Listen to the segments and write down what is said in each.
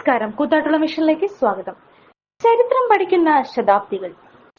നമസ്കാരം. കൂത്താട്ടുള്ള മിഷനിലേക്ക് സ്വാഗതം. ചരിത്രം പഠിക്കുന്ന ശതാബ്ദികൾ.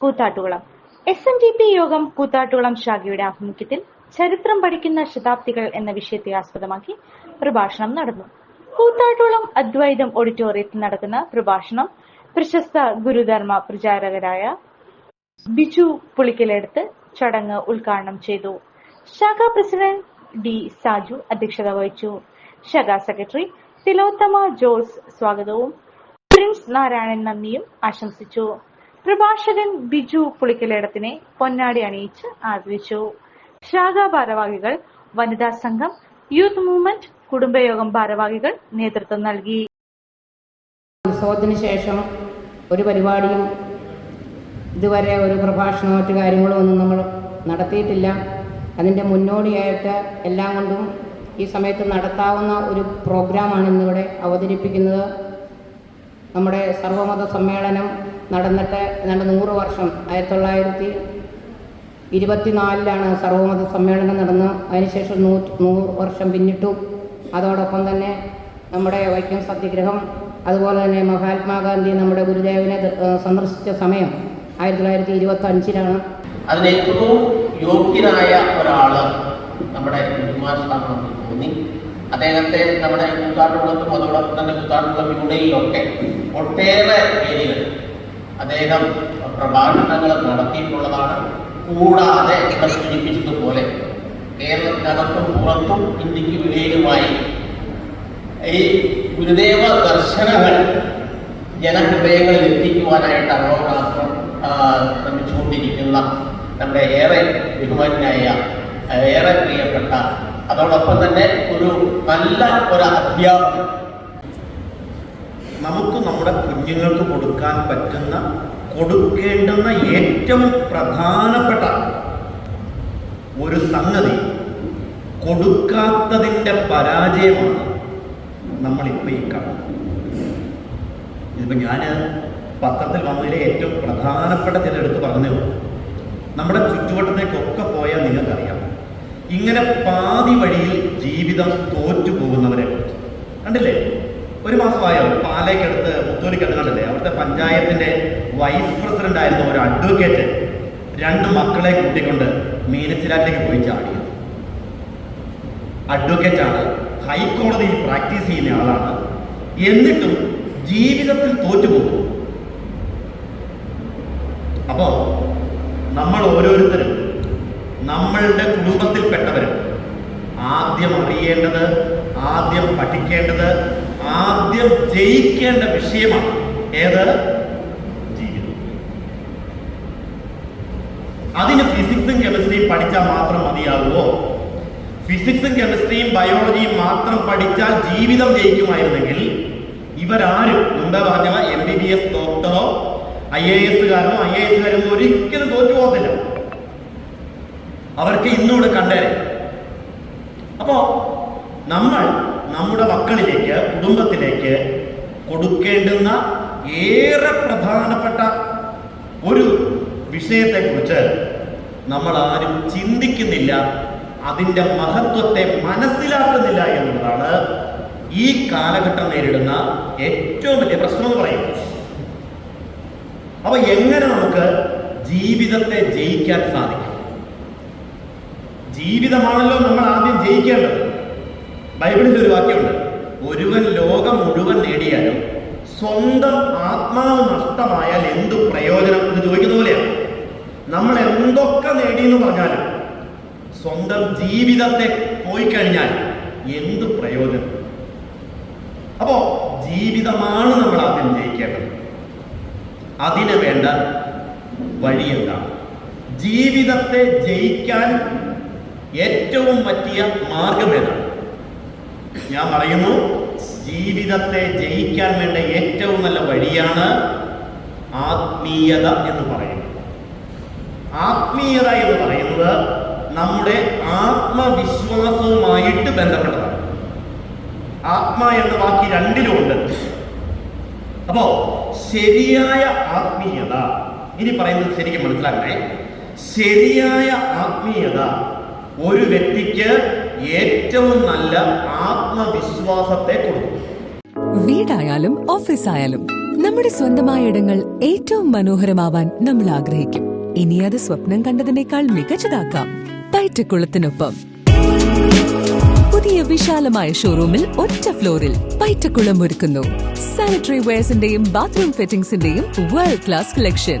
Koothattukulam. S N D P യോഗം കൂത്താട്ടുകുളം ശാഖയുടെ ആഭിമുഖ്യത്തിൽ ചരിത്രം പഠിക്കുന്ന ശതാബ്ദികൾ എന്ന വിഷയത്തെ ആസ്പദമാക്കി പ്രഭാഷണം നടന്നു. കൂത്താട്ടുകുളം അദ്വൈതം ഓഡിറ്റോറിയത്തിൽ നടക്കുന്ന പ്രഭാഷണം പ്രശസ്ത ഗുരുധർമ്മ പ്രചാരകരായ ബിജു പുളിക്കലെടുത്ത് ചടങ്ങ് ഉദ്ഘാടനം ചെയ്തു. ശാഖാ പ്രസിഡന്റ് ഡി സാജു അധ്യക്ഷത വഹിച്ചു. ശാഖാ സെക്രട്ടറി തിലോത്തമ ജോസ് സ്വാഗതവും. പ്രിൻസ് നാരായണൻ നന്ദിയും ആശംസിച്ചു. പ്രഭാഷകൻ ബിജു പുളിക്കലേടത്തിനെ പൊന്നാടി അണിയിച്ച് ആദരിച്ചു. ശാഖാ ഭാരവാഹികൾ വനിതാ സംഘം യൂത്ത് മൂവ്മെന്റ് കുടുംബയോഗം ഭാരവാഹികൾ നേതൃത്വം നൽകി. ഉത്സവത്തിന് ശേഷം ഒരു പരിപാടിയും ഇതുവരെ ഒരു പ്രഭാഷണമോ മറ്റു കാര്യങ്ങളോ ഒന്നും നമ്മൾ നടത്തിയിട്ടില്ല. അതിന്റെ മുന്നോടിയായിട്ട് എല്ലാം കൊണ്ടും ഈ സമയത്ത് നടത്താവുന്ന ഒരു പ്രോഗ്രാമാണ് ഇന്നിവിടെ അവതരിപ്പിക്കുന്നത്. നമ്മുടെ സർവമത സമ്മേളനം നടന്നിട്ട് ഏതാണ്ട് നൂറ് വർഷം ആയിരത്തി തൊള്ളായിരത്തി ഇരുപത്തിനാലിലാണ് സർവമത സമ്മേളനം നടന്ന്. അതിനുശേഷം നൂ നൂറ് വർഷം പിന്നിട്ടു. അതോടൊപ്പം തന്നെ നമ്മുടെ വൈക്കം സത്യഗ്രഹം അതുപോലെ തന്നെ മഹാത്മാഗാന്ധി നമ്മുടെ ഗുരുദേവനെ സന്ദർശിച്ച സമയം ആയിരത്തി തൊള്ളായിരത്തി ഇരുപത്തി അഞ്ചിലാണ് അതിന് ഏറ്റവും യോഗ്യനായ ഒരാൾ നമ്മുടെ തോന്നി അദ്ദേഹത്തെ നമ്മുടെ കൂത്താട്ടുകുളത്തും അതോടൊപ്പം തന്നെ കൂത്താട്ടുകുളം യൂണിയനിലൊക്കെ ഒട്ടേറെ വേദികൾ അദ്ദേഹം പ്രഭാഷണങ്ങൾ നടത്തിയിട്ടുള്ളതാണ്. കൂടാതെ ഇവിടെ സൂചിപ്പിച്ചതുപോലെ കേരളത്തിനകത്തും പുറത്തും ഇന്ത്യയ്ക്ക് വെളിയിലുമായി ഈ ഗുരുദേവ ദർശനങ്ങൾ ജനഹൃദയങ്ങളിൽ എത്തിക്കുവാനായിട്ട് അഹോരാത്രം ശ്രമിച്ചുകൊണ്ടിരിക്കുന്ന നമ്മുടെ ഏറെ ബഹുമാനായ ഏറെ പ്രിയപ്പെട്ട അതോടൊപ്പം തന്നെ ഒരു നല്ല ഒരു അധ്യാപകൻ. നമുക്ക് നമ്മുടെ കുഞ്ഞുങ്ങൾക്ക് കൊടുക്കാൻ പറ്റുന്ന കൊടുക്കേണ്ടുന്ന ഏറ്റവും പ്രധാനപ്പെട്ട ഒരു സംഗതി കൊടുക്കാത്തതിന്റെ പരാജയമാണ് നമ്മളിപ്പോൾ ഈ കാണുന്നത്. ഇതിപ്പോൾ ഞാൻ പത്രത്തിൽ വന്നതിലെ ഏറ്റവും പ്രധാനപ്പെട്ട ചില എടുത്ത് പറഞ്ഞു നമ്മുടെ ചുറ്റുവട്ടത്തേക്കൊക്കെ പോയാൽ ഇങ്ങനെ പാതി വഴിയിൽ ജീവിതം തോറ്റു പോകുന്നവരെ കണ്ടില്ലേ? ഒരു മാസമായോ? പാലയ്ക്കടുത്ത് മുത്തോലിക്കടുത്ത് കണ്ടില്ലേ? അവിടുത്തെ പഞ്ചായത്തിന്റെ വൈസ് പ്രസിഡന്റ് ആയിരുന്ന ഒരു അഡ്വക്കേറ്റ് രണ്ട് മക്കളെ കൂട്ടിക്കൊണ്ട് മീനച്ചിലാറ്റിലേക്ക് പോയി ചാടി അഡ്വക്കേറ്റ് ആണ്. ഹൈക്കോടതിയിൽ പ്രാക്ടീസ് ചെയ്യുന്ന ആളാണ്. എന്നിട്ടും ജീവിതത്തിൽ തോറ്റുപോകും അപ്പോ നമ്മൾ ഓരോരുത്തരും നമ്മളുടെ കുടുംബത്തിൽപ്പെട്ടവരും ആദ്യം അറിയേണ്ടത് ആദ്യം പഠിക്കേണ്ടത് ആദ്യം ജയിക്കേണ്ട വിഷയമാണ് ഏത്? ജീവിതം. അതിന് ഫിസിക്സും കെമിസ്ട്രിയും പഠിച്ചാൽ മാത്രം മതിയാകുമോ? ഫിസിക്സും കെമിസ്ട്രിയും ബയോളജിയും മാത്രം പഠിച്ചാൽ ജീവിതം ജയിക്കുമായിരുന്നെങ്കിൽ ഇവരാരും മുമ്പേ പറഞ്ഞ എം ബി ബി എസ് ഡോക്ടറോ ഐ എ എസുകാരനോ ഐ എ എസുകാരനോ ഒരിക്കലും തോറ്റു പോകത്തില്ല അവർക്ക് ഇന്നുകൂടെ കണ്ടേ അപ്പോ നമ്മൾ നമ്മുടെ മക്കളിലേക്ക് കുടുംബത്തിലേക്ക് കൊടുക്കേണ്ടുന്ന ഏറെ പ്രധാനപ്പെട്ട ഒരു വിഷയത്തെക്കുറിച്ച് നമ്മൾ ആരും ചിന്തിക്കുന്നില്ല അതിന്റെ മഹത്വത്തെ മനസ്സിലാക്കുന്നില്ല എന്നുള്ളതാണ് ഈ കാലഘട്ടം നേരിടുന്ന ഏറ്റവും വലിയ പ്രശ്നം എന്ന് പറയുന്നത്. അപ്പൊ എങ്ങനെ നമുക്ക് ജീവിതത്തെ ജയിക്കാൻ സാധിക്കും? ജീവിതമാണല്ലോ നമ്മൾ ആദ്യം ജയിക്കേണ്ടത്. ബൈബിളിൽ ഒരു വാക്യമുണ്ട്. ഒരുവൻ ലോകം മുഴുവൻ നേടിയാലും സ്വന്തം ആത്മാവ് നഷ്ടമായാൽ എന്ത് പ്രയോജനം എന്ന് ചോദിക്കുന്ന പോലെയാണ്. നമ്മൾ എന്തൊക്കെ നേടിയെന്ന് പറഞ്ഞാലും സ്വന്തം ജീവിതത്തെ പോയി കഴിഞ്ഞാൽ എന്ത് പ്രയോജനം? അപ്പോ ജീവിതമാണ് നമ്മൾ ആദ്യം ജയിക്കേണ്ടത്. അതിന് വേണ്ട വഴി എന്താണ് ജീവിതത്തെ ജയിക്കാൻ ഏറ്റവും പറ്റിയ മാർഗം ഏതാണ്? ഞാൻ പറയുന്നു ജീവിതത്തെ ജയിക്കാൻ വേണ്ട ഏറ്റവും നല്ല വഴിയാണ് ആത്മീയത എന്ന് പറയുന്നത്. ആത്മീയത എന്ന് പറയുന്നത് നമ്മുടെ ആത്മവിശ്വാസവുമായിട്ട് ബന്ധപ്പെട്ടതാണ്. ആത്മ എന്ന വാക്ക് രണ്ടിലുമുണ്ട് അപ്പോ ശരിയായ ആത്മീയത ഇനി പറയുന്നത് ശരിക്കും മനസ്സിലാക്കണേ. ശരിയായ ആത്മീയത ഒരു വ്യക്തിക്ക് ഏറ്റവും നല്ല ആത്മവിശ്വാസത്തെ കൊടുക്കും. വീടായാലും ഓഫീസ് ആയാലും നമ്മുടെ സ്വന്തമായ ഇടങ്ങൾ ഏറ്റവും മനോഹരമാവാൻ നമ്മൾ ആഗ്രഹിക്കും. ഇനി അത് സ്വപ്നം കണ്ടതിനേക്കാൾ മികച്ചതാക്കാം. പൈറ്റക്കുളത്തിനൊപ്പം. പുതിയ വിശാലമായ ഷോറൂമിൽ ഒറ്റ ഫ്ലോറിൽ പൈറ്റക്കുളം ഒരുക്കുന്നു. സാനിറ്ററി വെയർസിന്റെയും ബാത്റൂം ഫിറ്റിംഗ്സിന്റെയും വേൾഡ് ക്ലാസ് കളക്ഷൻ